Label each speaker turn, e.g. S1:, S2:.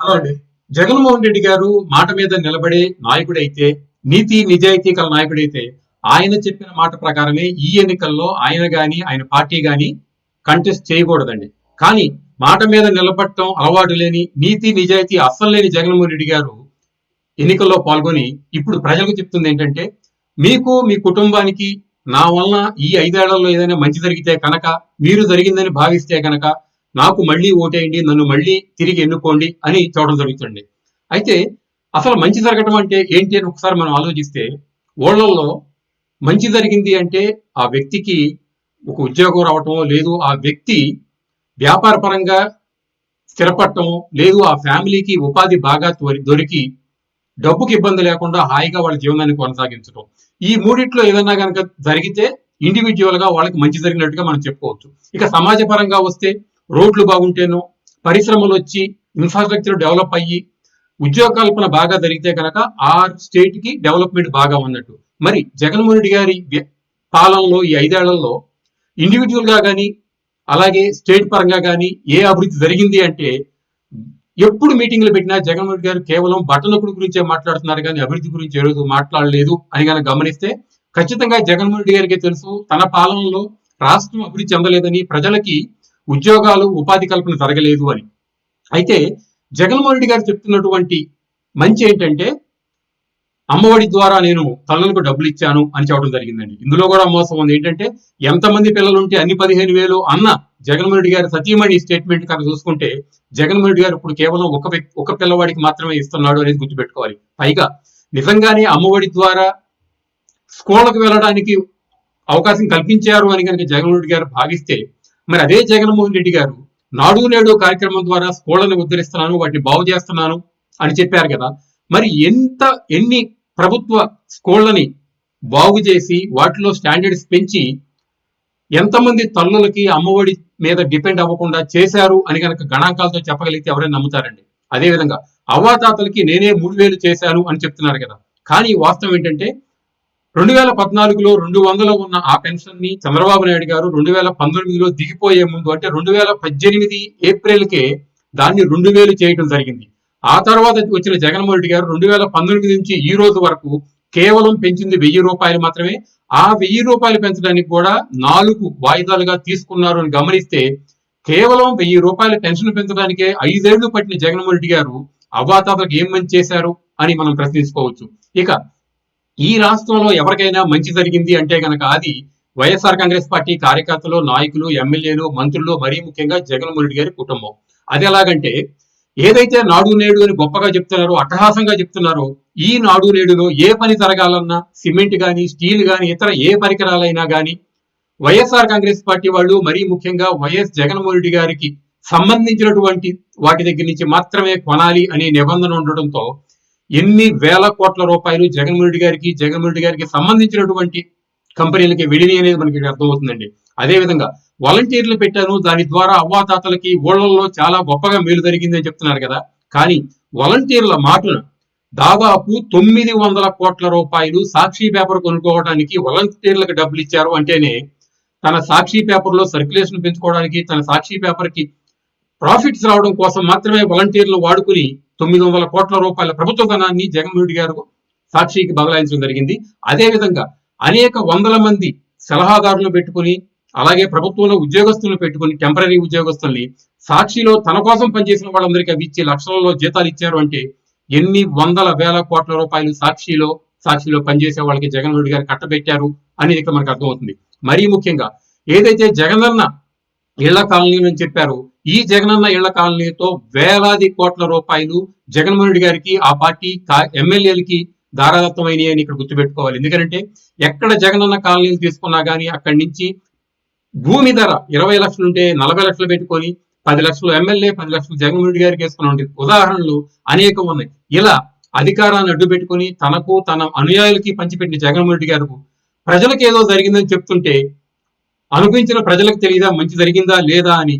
S1: Hello అండి. జగన్మోహన్ రెడ్డి గారు మాట మీద నిలబడే నాయకుడైతే నీతి నిజాయితీ గల నాయకుడైతే ఆయన చెప్పిన మాట ప్రకారమే ఈ ఎన్నికల్లో ఆయన గాని ఆయన పార్టీ గాని కంటెస్ట్ చేయకూడదండి. కానీ మాట మీద నిలబడటం అలవాటు లేని నీతి నిజాయితీ అస్సలు లేని జగన్మోహన్ రెడ్డి గారు ఎన్నికల్లో పాల్గొని ఇప్పుడు ప్రజలకు చెప్తుంది ఏంటంటే మీకు మీ కుటుంబానికి నా వలన ఈ ఐదేళ్ళలో ఏదైనా మంచి జరిగితే కనుక మీరు జరిగిందని భావిస్తే కనుక నాకు మళ్ళీ ఓటేయండి నన్ను మళ్ళీ తిరిగి ఎన్నుకోండి అని చూడడం జరుగుతుంది. అయితే అసలు మంచి జరగడం అంటే ఏంటి అని ఒకసారి మనం ఆలోచిస్తే ఓళ్ళలో మంచి జరిగింది అంటే ఆ వ్యక్తికి ఒక ఉద్యోగం రావటం లేదు ఆ వ్యక్తి వ్యాపారపరంగా స్థిరపడటం లేదు ఆ ఫ్యామిలీకి ఉపాధి బాగా దొరికి డబ్బుకి ఇబ్బంది లేకుండా హాయిగా వాళ్ళ జీవనాన్ని కొనసాగించడం ఈ మూడిట్లో ఏదైనా కనుక జరిగితే ఇండివిజువల్గా వాళ్ళకి మంచి జరిగినట్టుగా మనం చెప్పుకోవచ్చు. ఇక సమాజపరంగా వస్తే రోడ్లు బాగుంటేనో పరిశ్రమలు వచ్చి ఇన్ఫ్రాస్ట్రక్చర్ డెవలప్ అయ్యి ఉద్యోగ కల్పన బాగా జరిగితే కనుక ఆ స్టేట్కి డెవలప్మెంట్ బాగా ఉన్నట్టు. మరి జగన్మోహన్ రెడ్డి గారి పాలనలో ఈ ఐదేళ్ళలో ఇండివిజువల్గా కానీ అలాగే స్టేట్ పరంగా కానీ ఏ అభివృద్ధి జరిగింది అంటే ఎప్పుడు మీటింగ్లు పెట్టినా జగన్మోహన్ రెడ్డి గారు కేవలం బట్టనకుడు గురించే మాట్లాడుతున్నారు కానీ అభివృద్ధి గురించి ఏ రోజు మాట్లాడలేదు అని కనుక గమనిస్తే ఖచ్చితంగా జగన్మోహన్ రెడ్డి గారికి తెలుసు తన పాలనలో రాష్ట్రం అభివృద్ధి చెందలేదని ప్రజలకి ఉద్యోగాలు ఉపాధి కల్పన జరగలేదు అని. అయితే జగన్మోహన్ రెడ్డి గారు చెప్తున్నటువంటి మంచి ఏంటంటే అమ్మఒడి ద్వారా నేను తల్లులకు డబ్బులు ఇచ్చాను అని చెప్పడం జరిగిందండి. ఇందులో కూడా మోసం ఉంది. ఏంటంటే ఎంతమంది పిల్లలు ఉంటే అన్ని పదిహేను వేలు అన్న జగన్మోహన్ రెడ్డి గారి సతీమణి స్టేట్మెంట్ కనుక చూసుకుంటే జగన్మోహన్ రెడ్డి గారు ఇప్పుడు కేవలం ఒక వ్యక్తి ఒక పిల్లవాడికి మాత్రమే ఇస్తున్నాడు అనేది గుర్తుపెట్టుకోవాలి. పైగా నిజంగానే అమ్మఒడి ద్వారా స్కూళ్ళకు వెళ్ళడానికి అవకాశం కల్పించారు అని కనుక జగన్మోహన్ రెడ్డి గారు భావిస్తే మరి అదే జగన్మోహన్ రెడ్డి గారు నాడు నేడు కార్యక్రమం ద్వారా స్కూళ్ళని ఉద్ధరిస్తున్నాను వాటిని బాగు చేస్తున్నాను అని చెప్పారు కదా. మరి ఎంత ఎన్ని ప్రభుత్వ స్కూళ్ళని బాగు చేసి వాటిలో స్టాండర్డ్స్ పెంచి ఎంతమంది తల్లులకి అమ్మఒడి మీద డిపెండ్ అవ్వకుండా చేశారు అని కనుక గణాంకాలతో చెప్పగలిగితే ఎవరైనా నమ్ముతారండి? అదేవిధంగా అవ్వాతాతలకి నేనే మూడు వేలు చేశాను అని చెప్తున్నారు కదా. కానీ వాస్తవం ఏంటంటే రెండు వేల పద్నాలుగులో రెండు వందలు ఉన్న ఆ పెన్షన్ని చంద్రబాబు నాయుడు గారు రెండు వేల పంతొమ్మిదిలో దిగిపోయే ముందు అంటే రెండు వేల పద్దెనిమిది ఏప్రిల్కే దాన్ని రెండు వేలు చేయటం జరిగింది. ఆ తర్వాత వచ్చిన జగన్మోహన్ రెడ్డి గారు రెండు వేల పంతొమ్మిది నుంచి ఈ రోజు వరకు కేవలం పెంచింది వెయ్యి రూపాయలు మాత్రమే. ఆ వెయ్యి రూపాయలు పెంచడానికి కూడా నాలుగు వాయిదాలుగా తీసుకున్నారు అని గమనిస్తే కేవలం వెయ్యి రూపాయల పెన్షన్ పెంచడానికే ఐదేళ్ళు పట్టిన జగన్మోహన్ రెడ్డి గారు అవ్వాతాతలకు ఏం మంచి చేశారు అని మనం ప్రశ్నించుకోవచ్చు. ఇక ఈ రాష్ట్రంలో ఎవరికైనా మంచి జరిగింది అంటే గనక అది వైఎస్ఆర్ కాంగ్రెస్ పార్టీ కార్యకర్తలు నాయకులు ఎమ్మెల్యేలు మంత్రులు మరీ ముఖ్యంగా జగన్మోహన్ రెడ్డి గారి కుటుంబం. అది ఎలాగంటే ఏదైతే నాడు నేడు అని గొప్పగా చెప్తున్నారో అట్టహాసంగా చెప్తున్నారో ఈ నాడు నేడులో ఏ పని జరగాలన్నా సిమెంట్ కానీ స్టీల్ గాని ఇతర ఏ పరికరాలైనా కానీ వైఎస్ఆర్ కాంగ్రెస్ పార్టీ వాళ్ళు మరీ ముఖ్యంగా వైఎస్ జగన్మోహన్ రెడ్డి గారికి సంబంధించినటువంటి వాటి దగ్గర నుంచి మాత్రమే కొనాలి అనే నిబంధన ఉండడంతో ఎన్ని వేల కోట్ల రూపాయలు జగన్మోహన్ రెడ్డి గారికి జగన్మోహన్ రెడ్డి గారికి సంబంధించినటువంటి కంపెనీలకి వెళ్ళినాయి అనేది మనకి అర్థమవుతుందండి. అదేవిధంగా వాలంటీర్లు పెట్టాను దాని ద్వారా అవ్వాతాతలకి ఊళ్ళల్లో చాలా గొప్పగా మేలు జరిగింది అని చెప్తున్నారు కదా. కానీ వాలంటీర్ల మాటన దాదాపు తొమ్మిది వందల కోట్ల రూపాయలు సాక్షి పేపర్ కొనుక్కోవడానికి వాలంటీర్లకు డబ్బులు ఇచ్చారు అంటేనే తన సాక్షి పేపర్లో సర్క్యులేషన్ పెంచుకోవడానికి తన సాక్షి పేపర్కి ప్రాఫిట్స్ రావడం కోసం మాత్రమే వాలంటీర్లు వాడుకుని తొమ్మిది వందల కోట్ల రూపాయల ప్రభుత్వ ధనాన్ని జగన్మోహన్ గారు సాక్షికి బదలాయించడం జరిగింది. అదే విధంగా అనేక వందల మంది సలహాదారులను పెట్టుకుని అలాగే ప్రభుత్వంలో ఉద్యోగస్తులను పెట్టుకుని టెంపరీ ఉద్యోగస్తుల్ని సాక్షిలో తన కోసం పనిచేసిన వాళ్ళందరికీ అవి ఇచ్చి లక్షలలో జీతాలు ఇచ్చారు అంటే ఎన్ని వందల వేల కోట్ల రూపాయలు సాక్షిలో సాక్షిలో పనిచేసే వాళ్ళకి జగన్మోహన్ రెడ్డి గారు కట్టబెట్టారు అనేది ఇక్కడ మనకు అర్థమవుతుంది. మరీ ముఖ్యంగా ఏదైతే జగనన్న ఇళ్ళ కాలనీ అని చెప్పారో ఈ జగనన్న ఇళ్ళ కాలనీతో వేలాది కోట్ల రూపాయలు జగన్మోహన్ రెడ్డి గారికి ఆ పార్టీ ఎమ్మెల్యేలకి దారాదత్తమైనవి అని ఇక్కడ గుర్తుపెట్టుకోవాలి. ఎందుకంటే ఎక్కడ జగనన్న కాలనీలు తీసుకున్నా కానీ అక్కడి నుంచి భూమి ధర ఇరవై లక్షలు ఉంటే నలభై లక్షలు పెట్టుకొని పది లక్షలు ఎమ్మెల్యే పది లక్షలు జగన్మోహన్ రెడ్డి గారికి వేసుకున్న ఉదాహరణలు అనేకం ఉన్నాయి. ఇలా అధికారాన్ని అడ్డు పెట్టుకుని తనకు తన అనుయాయులకి పంచిపెట్టిన జగన్మోహన్ రెడ్డి గారు ప్రజలకు ఏదో జరిగిందని చెప్తుంటే అనుభవించిన ప్రజలకు తెలియదా? మంచి జరిగిందా లేదా అని